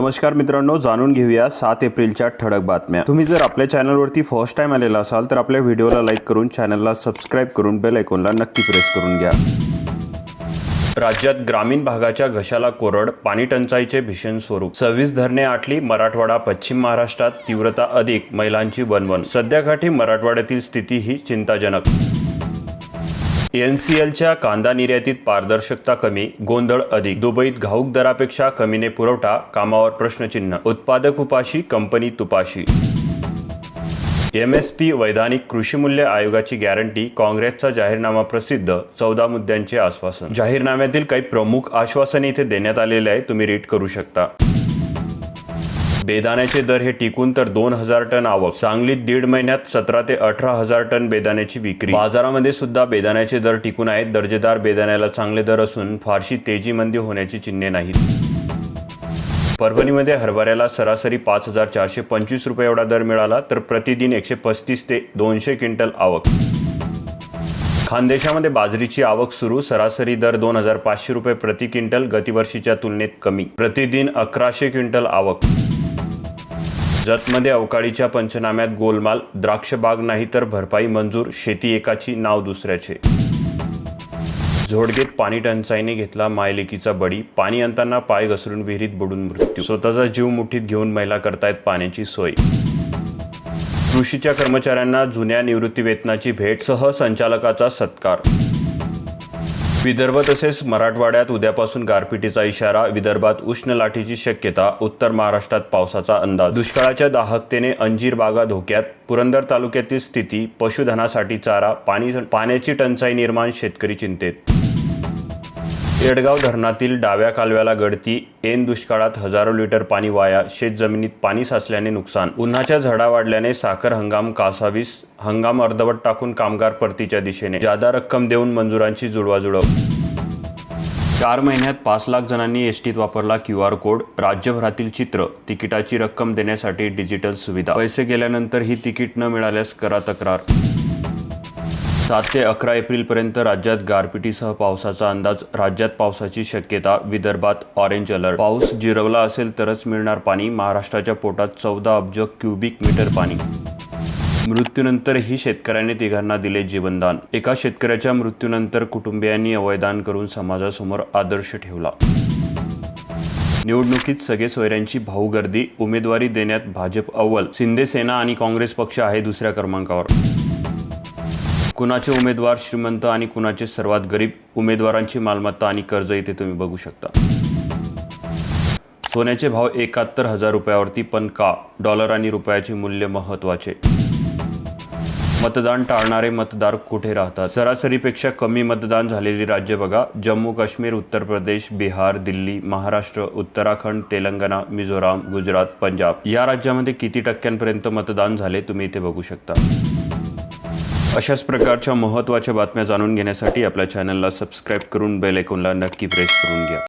नमस्कार मित्रांनो जाणून घेऊया सात एप्रिलच्या ठळक बातम्या. तुम्ही जर आपल्या चॅनलवरती फर्स्ट टाइम आलेला असाल तर आपल्या व्हिडिओला लाईक करून चॅनलला सबस्क्राईब करून बेल आयकॉनला नक्की प्रेस करून घ्या. राज्यात ग्रामीण भागाच्या घशाला कोरड पाणी टंचाईचे भीषण स्वरूप. सव्वीस धरणे आटली मराठवाडा पश्चिम महाराष्ट्रात तीव्रता अधिक महिलांची बनवण सध्याकाठी मराठवाड्यातील स्थिती ही चिंताजनक. एनसीएलच्या कांदा निर्यातीत पारदर्शकता कमी गोंधळ अधिक. दुबईत घाऊक दरापेक्षा कमीने पुरवठा कामावर प्रश्नचिन्ह. उत्पादक उपाशी कंपनी तुपाशी. एम एस पी वैधानिक कृषी मूल्य आयोगाची गॅरंटी काँग्रेसचा जाहीरनामा प्रसिद्ध चौदा मुद्द्यांचे आश्वासन. जाहीरनाम्यातील काही प्रमुख आश्वासने इथे देण्यात आलेले आहे तुम्ही रीड करू शकता. बेदाण्याचे दर हे टिकून तर दोन हजार टन आवक. सांगलीत दीड महिन्यात सतरा ते अठरा हजार टन बेदाण्याची विक्री. बाजारामध्ये सुद्धा बेदाण्याचे दर टिकून आहेत. दर्जेदार बेदाण्याला चांगले दर असून फारशी तेजी मंदी होण्याची चिन्हे नाहीत. परभणीमध्ये हरभऱ्याला सरासरी पाच हजार चारशे पंचवीस रुपये एवढा दर मिळाला तर प्रतिदिन एकशे पस्तीस ते दोनशे क्विंटल आवक. खानदेशामध्ये बाजरीची आवक सुरू सरासरी दर दोन हजार पाचशे रुपये प्रति क्विंटल गतिवर्षीच्या तुलनेत कमी. प्रतिदिन अकराशे क्विंटल आवक. जतमध्ये अवकाळीच्या पंचनाम्यात गोलमाल द्राक्षबाग नाही तर भरपाई मंजूर शेती एकाची नाव दुसऱ्याचे. झोडगेत पाणी टंचाईने घेतला मायलेकीचा बळी पाणी आणताना पाय घसरून विहिरीत बुडून मृत्यू. स्वतःचा जीव मुठीत घेऊन महिला करतायत पाण्याची सोय. कृषीच्या कर्मचाऱ्यांना जुन्या निवृत्ती वेतनाची भेट सह संचालकाचा सत्कार. विदर्भ तसेच मराठवाड्यात उद्यापासून गारपिटीचा इशारा विदर्भात उष्ण लाटेची शक्यता उत्तर महाराष्ट्रात पावसाचा अंदाज. दुष्काळाच्या दाहकतेने अंजीर बागा धोक्यात पुरंदर तालुक्यातील स्थिती पशुधनासाठी चारा पाणी पाण्याची टंचाई निर्माण शेतकरी चिंतेत. येडगाव धरणातील डाव्या कालव्याला गळती. ऐन दुष्काळात हजारो लिटर पाणी वाया. शेत जमिनीत पाणी साचल्याने नुकसान. उन्हाच्या झडा वाढल्याने साखर हंगाम कासावीस. हंगाम अर्धवट टाकून कामगार परतीच्या दिशेने. जादा रक्कम देऊन मंजुरांची जुळवाजुळव. चार महिन्यात पाच लाख जणांनी एसटीत वापरला क्यू आर कोड. राज्यभरातील चित्र. तिकिटाची रक्कम देण्यासाठी डिजिटल सुविधा. पैसे गेल्यानंतर ही तिकीट न मिळाल्यास करा तक्रार. सात ते अकरा एप्रिलपर्यंत राज्यात गारपिटीसह पावसाचा अंदाज राज्यात पावसाची शक्यता विदर्भात ऑरेंज अलर्ट पाऊस जिरवला असेल तरच मिळणार पाणी महाराष्ट्राच्या पोटात चौदा अब्ज क्युबिक मीटर पाणी. मृत्यूनंतरही शेतकऱ्यांनी तिघांना दिले जीवनदान. एका शेतकऱ्याच्या मृत्यूनंतर कुटुंबियांनी अवयदान करून समाजासमोर आदर्श ठेवला. निवडणुकीत सगळे सोयऱ्यांची भाऊगर्दी उमेदवारी देण्यात भाजप अव्वल. शिंदे सेना आणि काँग्रेस पक्ष आहे दुसऱ्या क्रमांकावर. कुणाचे उमेदवार श्रीमंत आणि कुणाचे सर्वात गरीब उमेदवारांची मालमत्ता आणि कर्ज इथे तुम्ही बघू शकता. सोन्याचे भाव एकाहत्तर हजार रुपयावरती पण का? डॉलर आणि रुपयाचे मूल्य महत्त्वाचे मतदान टाळणारे मतदार कुठे राहतात? सरासरीपेक्षा कमी मतदान झालेली राज्य बघा. जम्मू काश्मीर उत्तर प्रदेश बिहार दिल्ली महाराष्ट्र उत्तराखंड तेलंगणा मिझोराम गुजरात पंजाब. या राज्यामध्ये किती टक्क्यांपर्यंत मतदान झाले तुम्ही इथे बघू शकता. अशाच प्रकारच्या महत्त्वाच्या बातम्या जाणून घेण्यासाठी आपल्या चॅनलला सबस्क्राईब करून बेल ऐकूनला नक्की प्रेस करून घ्या.